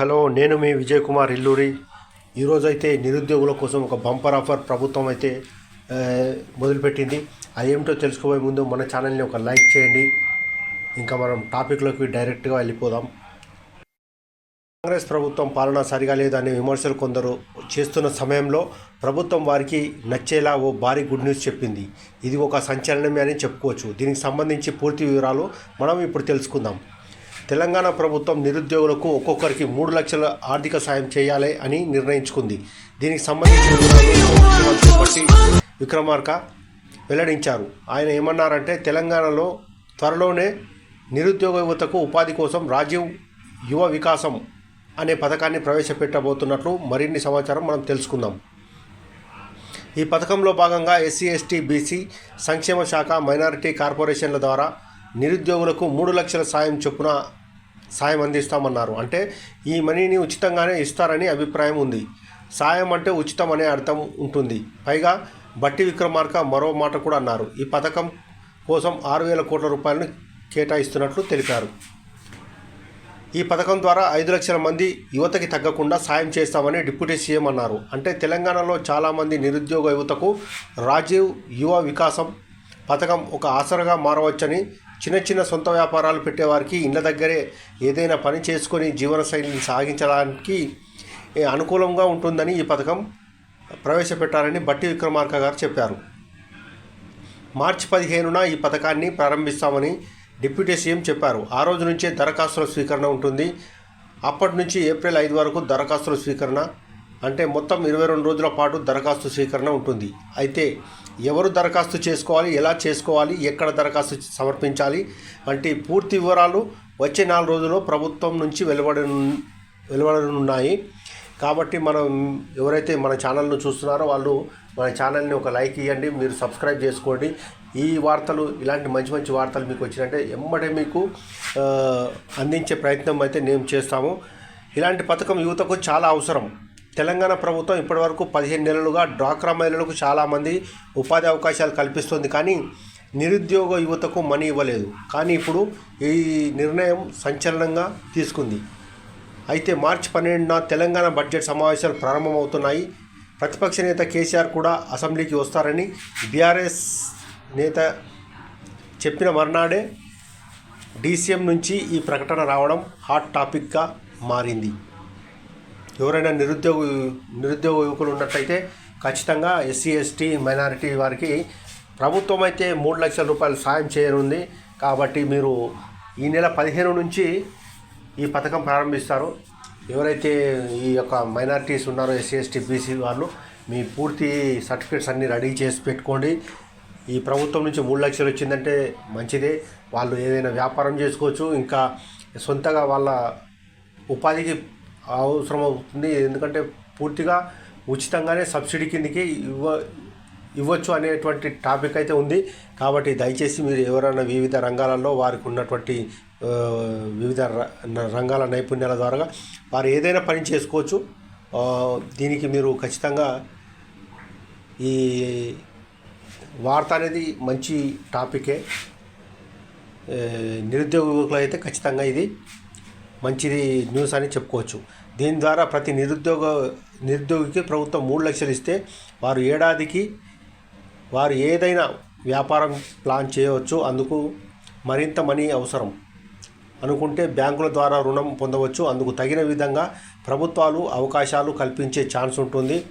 Hello నేను మీ విజయ్ కుమార్ ఇల్లూరి. ఈరోజైతే నిరుద్యోగుల కోసం ఒక బంపర్ ఆఫర్ ప్రభుత్వం అయితే మొదలుపెట్టింది. మొదలుపెట్టింది అదేమిటో తెలుసుకోబోయే ముందు మన ఛానల్ని ఒక లైక్ చేయండి. ఇంకా మనం టాపిక్లోకి డైరెక్ట్గా వెళ్ళిపోదాం. కాంగ్రెస్ ప్రభుత్వం పాలన సరిగా లేదనే విమర్శలు కొందరు చేస్తున్న సమయంలో ప్రభుత్వం వారికి నచ్చేలా ఓ భారీ గుడ్ న్యూస్ చెప్పింది. ఇది ఒక సంచలనమే అని చెప్పుకోవచ్చు. దీనికి సంబంధించి పూర్తి వివరాలు మనం ఇప్పుడు తెలుసుకుందాం. తెలంగాణ ప్రభుత్వం నిరుద్యోగులకు ఒక్కొక్కరికి మూడు లక్షల ఆర్థిక సాయం చేయాలి అని నిర్ణయించుకుంది. దీనికి సంబంధించిన వివరాలు విక్రమార్క వెల్లడించారు. ఆయన ఏమన్నారంటే తెలంగాణలో త్వరలోనే నిరుద్యోగ యువతకు ఉపాధి కోసం రాజీవ్ యువ వికాసం అనే పథకాన్ని ప్రవేశపెట్టబోతున్నట్లు మరిన్ని సమాచారం మనం తెలుసుకుందాం. ఈ పథకంలో భాగంగా ఎస్సీ ఎస్టీ బీసీ సంక్షేమ శాఖ మైనారిటీ కార్పొరేషన్ల ద్వారా నిరుద్యోగులకు మూడు లక్షల సాయం చొప్పున సాయం అందిస్తామన్నారు. అంటే ఈ మనీని ఉచితంగానే ఇస్తారని అభిప్రాయం ఉంది. సాయం అంటే ఉచితం అనే అర్థం ఉంటుంది. పైగా బట్టి విక్రమార్క మరో మాట కూడా అన్నారు. ఈ పథకం కోసం ఆరు వేల కోట్ల రూపాయలను కేటాయిస్తున్నట్లు తెలిపారు. ఈ పథకం ద్వారా ఐదు లక్షల మంది యువతకి తగ్గకుండా సాయం చేస్తామని డిప్యూటీ సీఎం అన్నారు. అంటే తెలంగాణలో చాలామంది నిరుద్యోగ యువతకు రాజీవ్ యువ వికాసం పథకం ఒక ఆసరగా మారవచ్చని చిన్న చిన్న సొంత వ్యాపారాలు పెట్టేవారికి ఇండ్ల దగ్గరే ఏదైనా పని చేసుకొని జీవనశైలిని సాగించడానికి అనుకూలంగా ఉంటుందని ఈ పథకం ప్రవేశపెట్టారని బట్టి విక్రమార్క గారు చెప్పారు. మార్చి పదిహేనున ఈ పథకాన్ని ప్రారంభిస్తామని డిప్యూటీ సీఎం చెప్పారు. ఆ రోజు నుంచే దరఖాస్తుల స్వీకరణ ఉంటుంది. అప్పటి నుంచి ఏప్రిల్ ఐదు వరకు దరఖాస్తుల స్వీకరణ అంటే మొత్తం ఇరవై రెండు రోజుల పాటు దరఖాస్తు స్వీకరణ ఉంటుంది. అయితే ఎవరు దరఖాస్తు చేసుకోవాలి ఎలా చేసుకోవాలి ఎక్కడ దరఖాస్తు సమర్పించాలి వంటి పూర్తి వివరాలు వచ్చే నాలుగు రోజుల్లో ప్రభుత్వం నుంచి వెలువడ వెలువడనున్నాయి. కాబట్టి మనం ఎవరైతే మన ఛానల్ను చూస్తున్నారో వాళ్ళు మన ఛానల్ని ఒక లైక్ ఇవ్వండి మీరు సబ్స్క్రైబ్ చేసుకోండి. ఈ వార్తలు ఇలాంటి మంచి మంచి వార్తలు మీకు వచ్చినట్టే ఎమ్మటే మీకు అందించే ప్రయత్నం అయితే మేము చేస్తాము. ఇలాంటి పథకం యువతకు చాలా అవసరం. తెలంగాణ ప్రభుత్వం ఇప్పటివరకు పదిహేను నెలలుగా డ్వాక్రా మహిళలకు చాలామంది ఉపాధి అవకాశాలు కల్పిస్తుంది కానీ నిరుద్యోగ యువతకు మనీ ఇవ్వలేదు. కానీ ఇప్పుడు ఈ నిర్ణయం సంచలనంగా తీసుకుంది. అయితే మార్చి పన్నెండున తెలంగాణ బడ్జెట్ సమావేశాలు ప్రారంభమవుతున్నాయి. ప్రతిపక్ష నేత కేసీఆర్ కూడా అసెంబ్లీకి వస్తారని బీఆర్ఎస్ నేత చెప్పిన మర్నాడే డీసీఎం నుంచి ఈ ప్రకటన రావడం హాట్ టాపిక్గా మారింది. ఎవరైనా నిరుద్యోగ నిరుద్యోగ యువకులు ఉన్నట్లయితే ఖచ్చితంగా ఎస్సీ ఎస్టీ మైనారిటీ వారికి ప్రభుత్వం అయితే మూడు లక్షల రూపాయలు సాయం చేయనుంది. కాబట్టి మీరు ఈ నెల పదిహేను నుంచి ఈ పథకం ప్రారంభిస్తారు. ఎవరైతే ఈ యొక్క మైనారిటీస్ ఉన్నారో ఎస్సీ ఎస్టీ బీసీ వాళ్ళు మీ పూర్తి సర్టిఫికేట్స్ అన్నీ రెడీ చేసి పెట్టుకోండి. ఈ ప్రభుత్వం నుంచి మూడు లక్షలు వచ్చిందంటే మంచిదే. వాళ్ళు ఏదైనా వ్యాపారం చేసుకోవచ్చు. ఇంకా సొంతగా వాళ్ళ ఉపాధికి అవసరం అవుతుంది ఎందుకంటే పూర్తిగా ఉచితంగానే సబ్సిడీ కిందకి ఇవ్వ ఇవ్వచ్చు అనేటువంటి టాపిక్ అయితే ఉంది. కాబట్టి దయచేసి మీరు ఎవరైనా వివిధ రంగాలలో వారికి ఉన్నటువంటి వివిధ ర- రంగాల నైపుణ్యాల ద్వారా వారు ఏదైనా పని చేసుకోవచ్చు. దీనికి మీరు ఖచ్చితంగా ఈ వార్త అనేది మంచి టాపికే. నిరుద్యోగ యువకులు అయితే ఖచ్చితంగా ఇది. మంచిది న్యూస్ అని చెప్పుకోవచ్చు. దీని ద్వారా ప్రతి నిరుద్యోగ నిరుద్యోగికి ప్రభుత్వం మూడు లక్షలు ఇస్తే వారు ఏడాదికి వారు ఏదైనా వ్యాపారం ప్లాన్ చేయవచ్చు. అందుకు మరింత మనీ అవసరం. అనుకుంటే బ్యాంకుల ద్వారా రుణం పొందవచ్చు. అందుకు తగిన విధంగా ప్రభుత్వాలు అవకాశాలు కల్పించే ఛాన్స్ ఉంటుంది.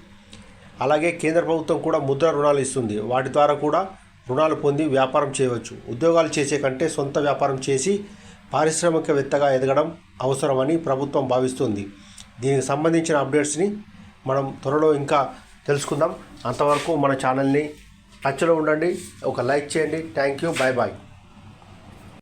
అలాగే కేంద్ర ప్రభుత్వం కూడా ముద్ర రుణాలు ఇస్తుంది. వాటి ద్వారా కూడా రుణాలు పొంది వ్యాపారం చేయవచ్చు. ఉద్యోగాలు చేసే కంటే సొంత వ్యాపారం చేసి పారిశ్రామికవేత్తగా ఎదగడం అవసరమని ప్రభుత్వం భావిస్తుంది. దీనికి సంబంధించిన అప్డేట్స్ని మనం త్వరలో ఇంకా తెలుసుకుందాం. అంతవరకు మన ఛానల్ని టచ్లో ఉండండి. ఒక లైక్ చేయండి. Thank you. Bye bye